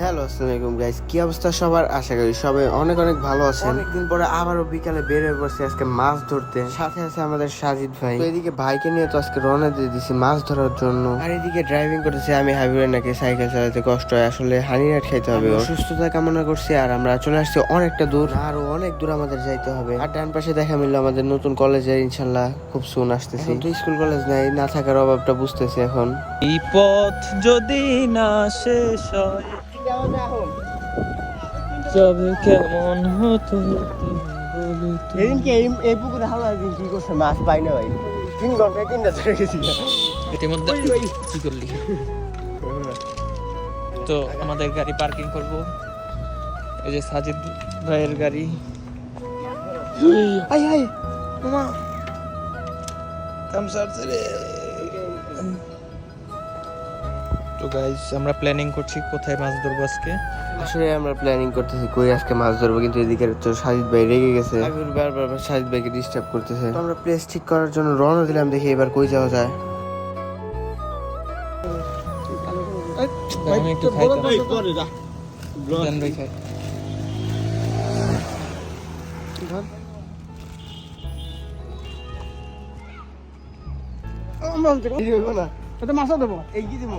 Hello আসসালামাইকুম guys কি অবস্থা সবার? আশা করি সবাই অনেক অনেক ভালো আছে অনেকদিন পরে আবারও বিকালে বের হয়ে পড়ছি আজকে মাছ ধরতে। সাথে আছে আমাদের সাজিদ ভাই। তো এদিকে ভাইকে নিয়ে তো আজকে রওনা দিয়ে দিছি মাছ ধরার জন্য। আর এদিকে ড্রাইভিং করতেছি আমি হাবিবের নাকি সাইকেল চালাতে কষ্ট হয়। আসলে হানি রাট খাইতে হবে। সুস্থতা কামনা করছি আর আমরা চলে আসছি অনেকটা দূর। আরও অনেক দূর আমাদের যাইতে হবে। আর ডান পাশে দেখা মিললো আমাদের নতুন কলেজের ইনশাল্লাহ খুব সুন আসতেছি। তো স্কুল কলেজ নাই না থাকার অভাবটা বুঝতেছি এখন। এই পথ যদি না শেষ হয় তবে কেমন হতো বলো তো? এদিনকে এই এই পুকুরে হাওয়া দিন কি করছে? মাছ পাই না ভাই। তিন ঘন্টায় তিনটা ধরে গেছি। এটির কি করলি? তো আমাদের গাড়ি পার্কিং করব। এই যে সাজিদ ভাইয়ের গাড়ি। আই মামা রে। তো গাইস আমরা প্ল্যানিং করছি কোথায় মাছ ধরবো আজকে। আসলে আমরা প্ল্যানিং করতেছি কই আজকে মাছ ধরবো কিন্তু এদিকে তো সাজিদ ভাই রেগে গেছে। আবির বারবার সাজিদ ভাইকে ডিস্টার্ব করতেছে। তো আমরা প্লেস ঠিক করার জন্য রওনা দিলাম দেখি এবার কই যাওয়া যায়। আমি একটু খাইতাম ভাই খাই। মাছা দেবো এই কি দেবো?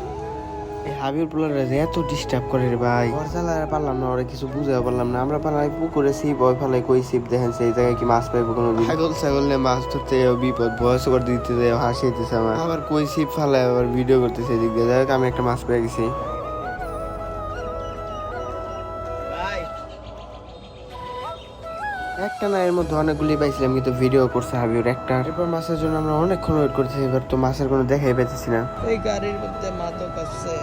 এই হাবির পোলারে এত ডিস্টার্ব করে রে ভাই। ঘর চালায় পারলাম না ওরা কিছু বুঝতে পারলাম না। আমরা পালাই পুকুরে সিপ ওই ফালাই কই সিপ দেখেন সেই জায়গায় কি মাছ পাইবো কোনো ছাগল ছাগল নিয়ে মাছ ধরতে বিপদ বয়স করে দিতে যাও হাসিতেছে আমার। আবার কই সিপ ফালাই আবার ভিডিও করতেছে এদিক দিয়ে। যাই আমি একটা মাছ পেয়ে গেছি। একটা না এর মধ্যে অনেকগুলি পাইছিলাম কিন্তু ভিডিও করছে হাবির একটা। এরপর মাছের জন্য আমরা অনেকক্ষণ ওয়েট করতেছি এবার তো মাছের কোনো দেখাই পাইতেছি না। এই গাড়ির মধ্যে মাদক আছে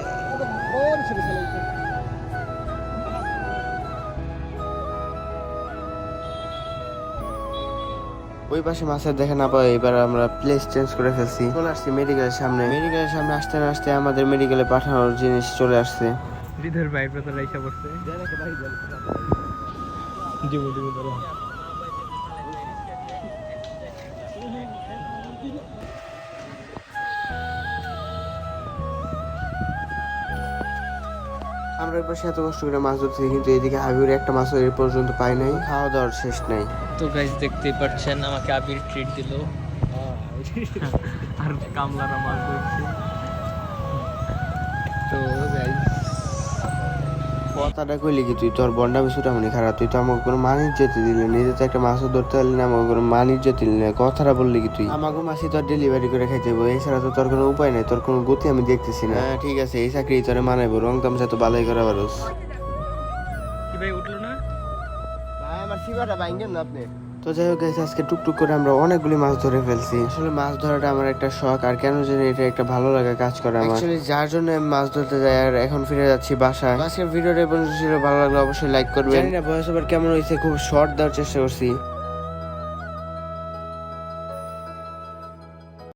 ওই পাশে মাছের দেখা না পাই এবার আমরা প্লেস চেঞ্জ করে ফেলছি। চলে আসছি মেডিকেলের সামনে। মেডিকেলের সামনে আসতে না আসতে আমাদের মেডিকেলে পাঠানোর জিনিস চলে আসছে। হৃদয়ের ভাই প্রথম পড়ছে। দিব দিব ধরো আমরা পাশে এত কষ্ট করে মাছ ধরছি কিন্তু এদিকে হাবির একটা মাছও এর পর্যন্ত পাই নাই খাওয়া দাওয়ার শেষ নাই। তো গাইজ দেখতেই পাচ্ছেন আমাকে আবির ট্রিট দিল। আর কামলারা মাছ ধরছে। তো কথাটা কইলি কি তুই? তোর বন্ডা বিষয়টা মানে খারাপ। তুই তো আমাকে কোনো মানির যেতে দিলি নিজে তো একটা মাছও ধরতে পারলি না আমাকে কোনো মানির যেতে দিলি না। কথাটা বললি কি তুই? আমাকে মাসি তোর ডেলিভারি করে খাইতে হইব। এছাড়া তো তোর কোনো উপায় নাই তোর কোনো গতি আমি দেখতেছি না। হ্যাঁ ঠিক আছে এই চাকরি তোরে মানাইবো রং তামসা তো ভালোই করা পারোস কি ভাই উঠল না? ভাই আমার সিবাটা ভাঙ্গেন না আপনি। তো যাই হোক আজকে টুকটুক করে আমরা অনেকগুলি মাছ ধরে ফেলছি। আসলে মাছ ধরাটা আমার একটা শখ আর কেন জানি এটা একটা ভালো লাগা কাজ করে আমার। অ্যাকচুয়ালি যার জন্য আমি মাছ ধরতে যাই আর এখন ফিরে যাচ্ছি বাসায়। আজকে ভিডিওটা পর্যন্ত ছিল ভালো লাগলে অবশ্যই লাইক করবেন। জানি না ভয়েস ওভার কেমন হয়েছে খুব শর্ট দেওয়ার চেষ্টা করছি।